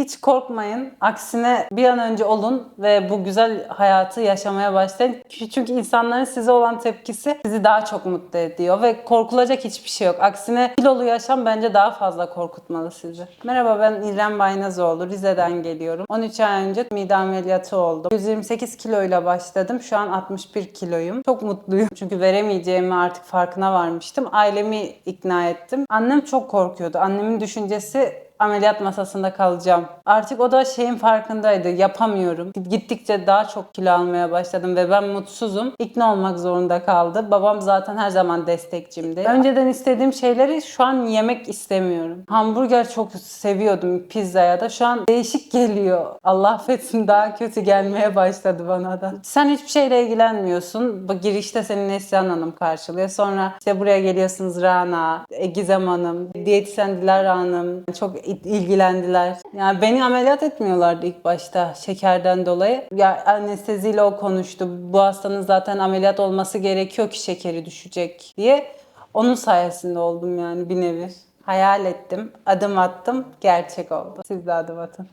Hiç korkmayın. Aksine bir an önce olun ve bu güzel hayatı yaşamaya başlayın. Çünkü insanların size olan tepkisi sizi daha çok mutlu ediyor ve korkulacak hiçbir şey yok. Aksine kilolu yaşam bence daha fazla korkutmalı sizi. Merhaba ben İrem Baynazoğlu. Rize'den geliyorum. 13 ay önce mide ameliyatı oldum. 128 kiloyla başladım. Şu an 61 kiloyum. Çok mutluyum. Çünkü veremeyeceğimi artık farkına varmıştım. Ailemi ikna ettim. Annem çok korkuyordu. Annemin düşüncesi ameliyat masasında kalacağım. Artık o da şeyin farkındaydı. Yapamıyorum. Gittikçe daha çok kilo almaya başladım ve ben mutsuzum. İkna olmak zorunda kaldı. Babam zaten her zaman destekçimdi. Önceden istediğim şeyleri şu an yemek istemiyorum. Hamburger çok seviyordum pizzaya da. Şu an değişik geliyor. Allah affetsin daha kötü gelmeye başladı bana da. Sen hiçbir şeyle ilgilenmiyorsun. Bu girişte seni Neslihan Hanım karşılıyor. Sonra işte buraya geliyorsunuz Rana, Gizem Hanım, diyetisyen Dilara Hanım. Çok ilgilendiler. Yani beni ameliyat etmiyorlardı ilk başta şekerden dolayı. Ya anesteziyle o konuştu. Bu hastanın zaten ameliyat olması gerekiyor ki şekeri düşecek diye. Onun sayesinde oldum yani bir nevi. Hayal ettim, adım attım, gerçek oldu. Siz de adım atın.